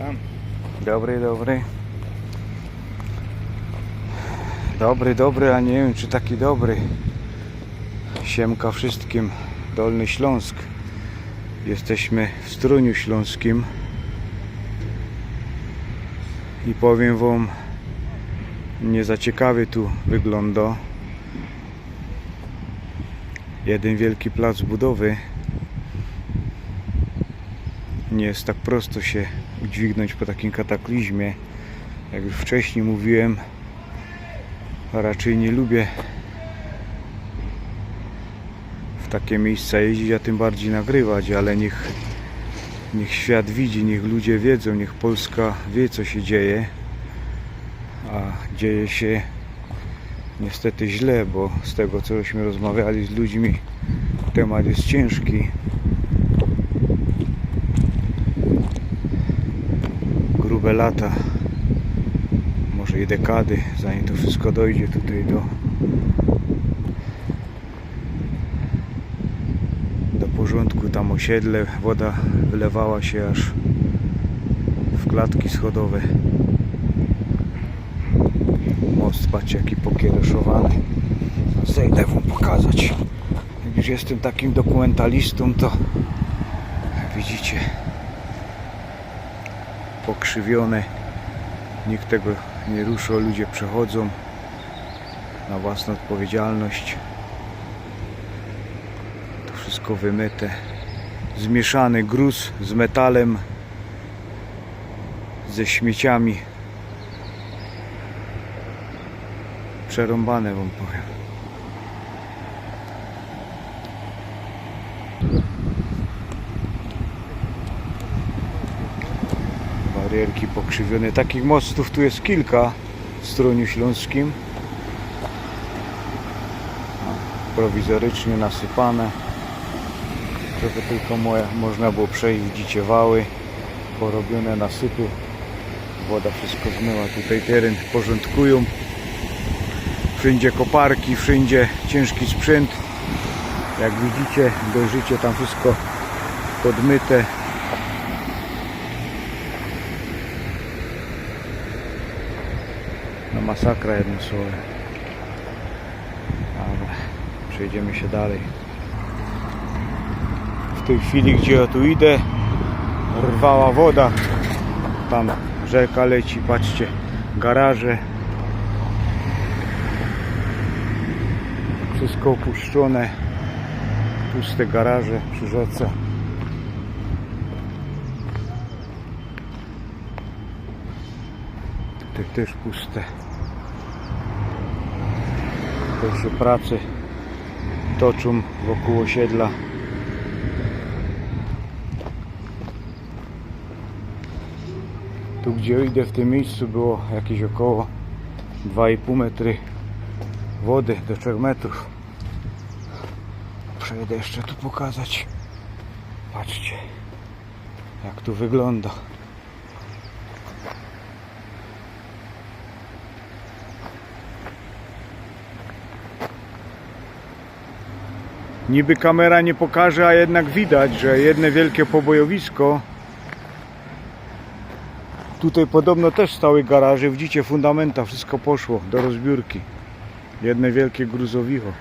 Witam. Dobry, dobry. Dobry, dobry, a nie wiem czy taki dobry. Siemka wszystkim. Dolny Śląsk. Jesteśmy w Struniu Śląskim. I powiem wam, nie za tu wygląda. Jeden wielki plac budowy. Nie jest tak prosto się udźwignąć po takim kataklizmie. Jak już wcześniej mówiłem, raczej nie lubię w takie miejsca jeździć, a tym bardziej nagrywać, ale niech, niech świat widzi, niech ludzie wiedzą, niech Polska wie co się dzieje. A dzieje się niestety źle, bo z tego cośmy rozmawiali z ludźmi, temat jest ciężki. Grube lata, może i dekady, zanim to wszystko dojdzie tutaj do do porządku. Tam osiedle, woda wylewała się aż w klatki schodowe. Most, patrzcie jaki pokiereszowany. Zejdę wam pokazać. Jak już jestem takim dokumentalistą, to widzicie pokrzywione. Nikt tego nie rusza, ludzie przechodzą na własną odpowiedzialność. To wszystko wymyte. Zmieszany gruz z metalem, ze śmieciami. Przerąbane wam powiem. Barierki pokrzywione. Takich mostów tu jest kilka w Stroniu Śląskim. Prowizorycznie nasypane, żeby tylko moje, można było przejść. Widzicie wały, porobione nasypy. Woda wszystko zmyła. Tutaj teren porządkują. Wszędzie koparki, wszędzie ciężki sprzęt. Jak widzicie, dojrzycie tam wszystko podmyte, No masakra jednym słowem. Przejdziemy się dalej. W tej chwili, gdzie ja tu idę, rwała woda. Tam rzeka leci, patrzcie, garaże. Wszystko opuszczone. Puste garaże przy rzece. Tutaj też puste. Się prace toczą wokół osiedla. Tu gdzie idę w tym miejscu było jakieś około 2,5 metry wody do 3 metrów. Przejdę jeszcze tu pokazać. Patrzcie jak tu wygląda. Niby kamera nie pokaże, a jednak widać, że jedne wielkie pobojowisko. Tutaj podobno też stały garaże. Widzicie, fundamenta, wszystko poszło do rozbiórki. Jedne wielkie gruzowicho.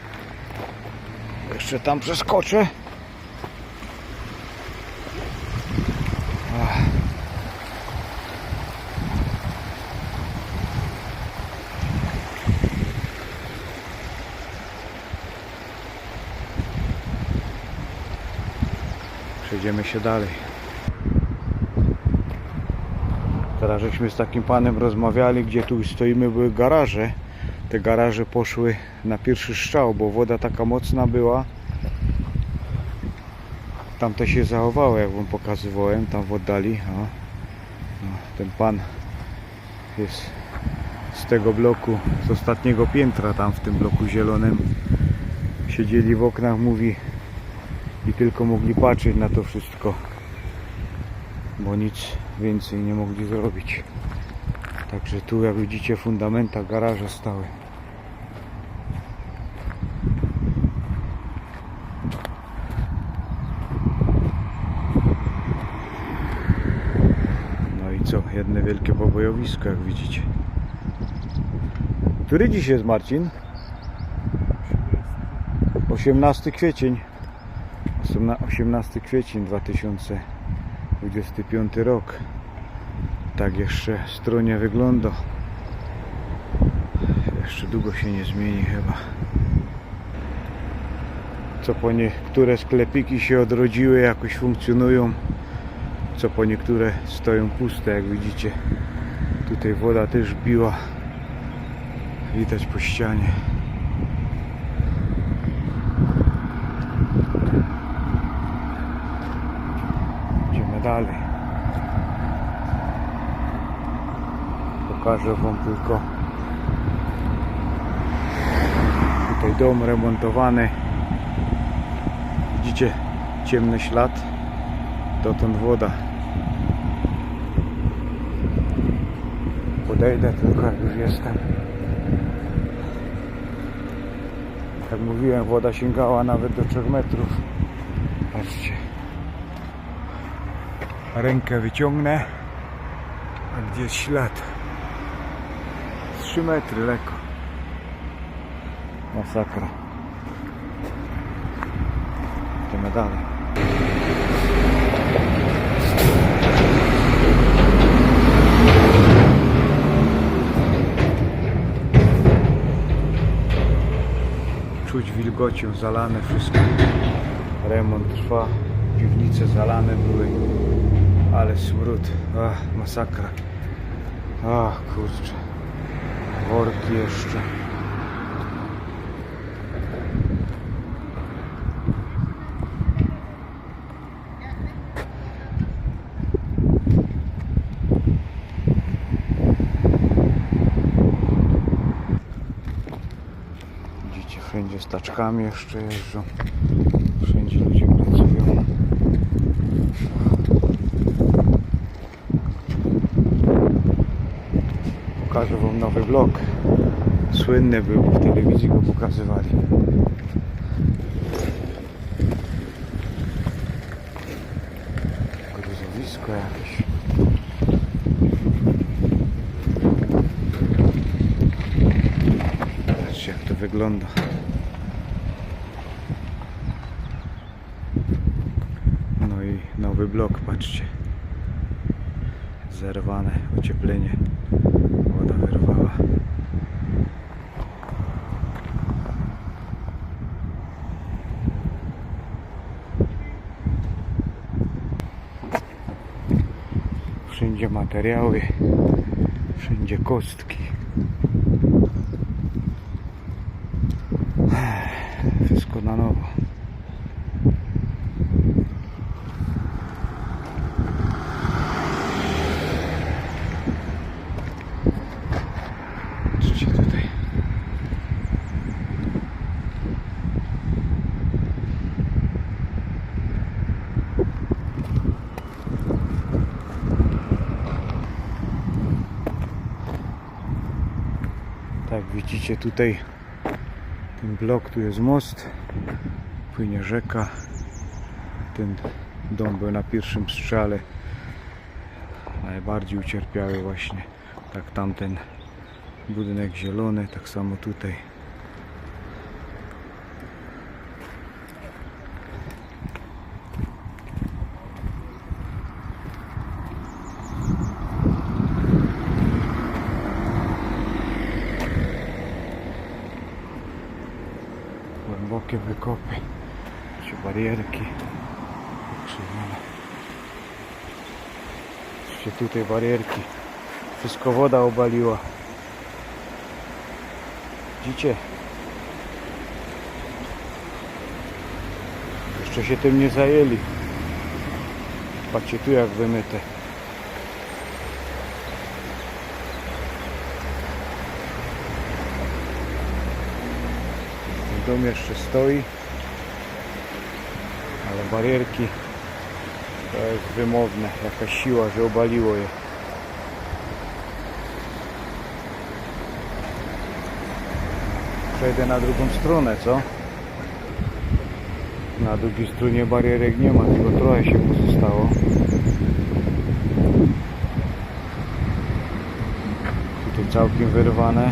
Jeszcze tam przeskoczę. Przejdziemy się dalej. Teraz żeśmy z takim panem rozmawiali, gdzie tu stoimy były garaże. Te garaże poszły na pierwszy strzał, bo woda taka mocna była. Tamte się zachowały, jak wam pokazywałem, tam w oddali. O. No, ten pan jest z tego bloku, z ostatniego piętra, tam w tym bloku zielonym. Siedzieli w oknach, mówi, i tylko mogli patrzeć na to wszystko, bo nic więcej nie mogli zrobić. Także tu jak widzicie fundamenta garaża stały. No i co? Jedne wielkie pobojowisko, jak widzicie. Który dziś jest Marcin? 18 kwiecień. Osemna- 18 kwiecień 2025 rok. Tak jeszcze stronie wygląda. Jeszcze długo się nie zmieni chyba. Co po niektóre sklepiki się odrodziły, jakoś funkcjonują. Co po niektóre stoją puste, jak widzicie. Tutaj woda też biła. Widać po ścianie. Dalej. Pokażę Wam tylko tutaj dom remontowany. Widzicie ciemny ślad? Dotąd woda. Podejdę tylko jak już jestem. Jak mówiłem, woda sięgała nawet do 3 metrów. Patrzcie. Rękę wyciągnę. A gdzie jest ślad? 3 metry lekko. Masakra. Idziemy dalej. Czuć wilgocią, zalane wszystko. Remont trwa, piwnice zalane były. Ale smród, ach, masakra. Ach, kurczę. Worki jeszcze. Widzicie, wszędzie z taczkami jeszcze jeżdżą. Wszędzie ludzie pracują. Pokażę wam nowy blok. Słynny był, w telewizji go pokazywali. Gruzowisko jakieś. Zobaczcie jak to wygląda. No i nowy blok, patrzcie. Zerwane ocieplenie. Woda wyrwała. Wszędzie materiały, wszędzie kostki. Wszystko na nowo. Patrzcie tutaj. Tak, widzicie tutaj ten blok, tu jest most, płynie rzeka. Ten dom był na pierwszym strzale. Najbardziej ucierpiały właśnie. Tak tamten budynek zielony, tak samo tutaj. Wykopy, czy barierki. Jeszcze tutaj barierki. Wszystko woda obaliła. Widzicie? Jeszcze się tym nie zajęli. Patrzcie tu jak wymyte. Dom jeszcze stoi. Ale barierki to jest wymowne. Jakaś siła, że obaliło je. Przejdę na drugą stronę, co? Na drugiej stronie barierek nie ma, tylko trochę się pozostało. całkiem wyrwane.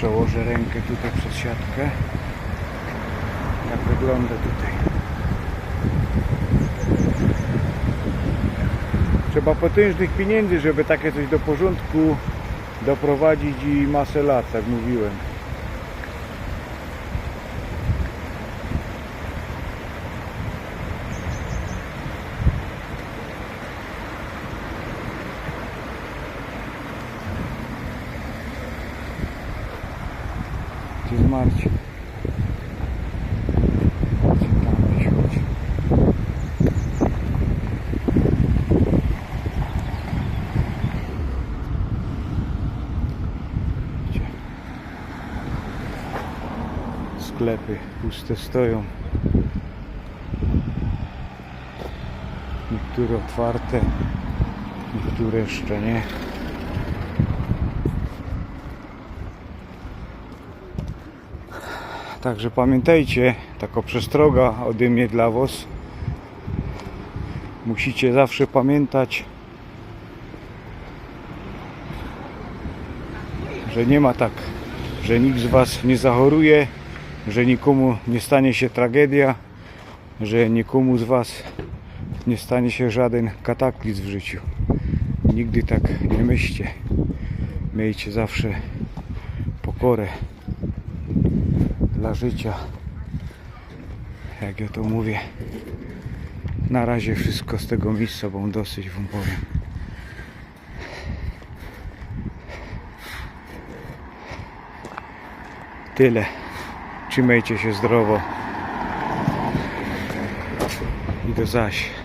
Przełożę rękę tutaj przez siatkę. Jak wygląda tutaj. Trzeba potężnych pieniędzy, żeby takie coś do porządku doprowadzić i masę lat, tak mówiłem. Marcin tam? Sklepy puste stoją. Niektóre otwarte, niektóre jeszcze nie. Także pamiętajcie, taka przestroga ode mnie dla Was. Musicie zawsze pamiętać, że nie ma tak, że nikt z Was nie zachoruje, że nikomu nie stanie się tragedia, że nikomu z Was nie stanie się żaden kataklizm w życiu. Nigdy tak nie myślcie. Miejcie zawsze pokorę dla życia. Jak ja to mówię. Na razie wszystko z tego miejsca, bo dosyć wam powiem. Tyle. Trzymajcie się zdrowo. I do zaś.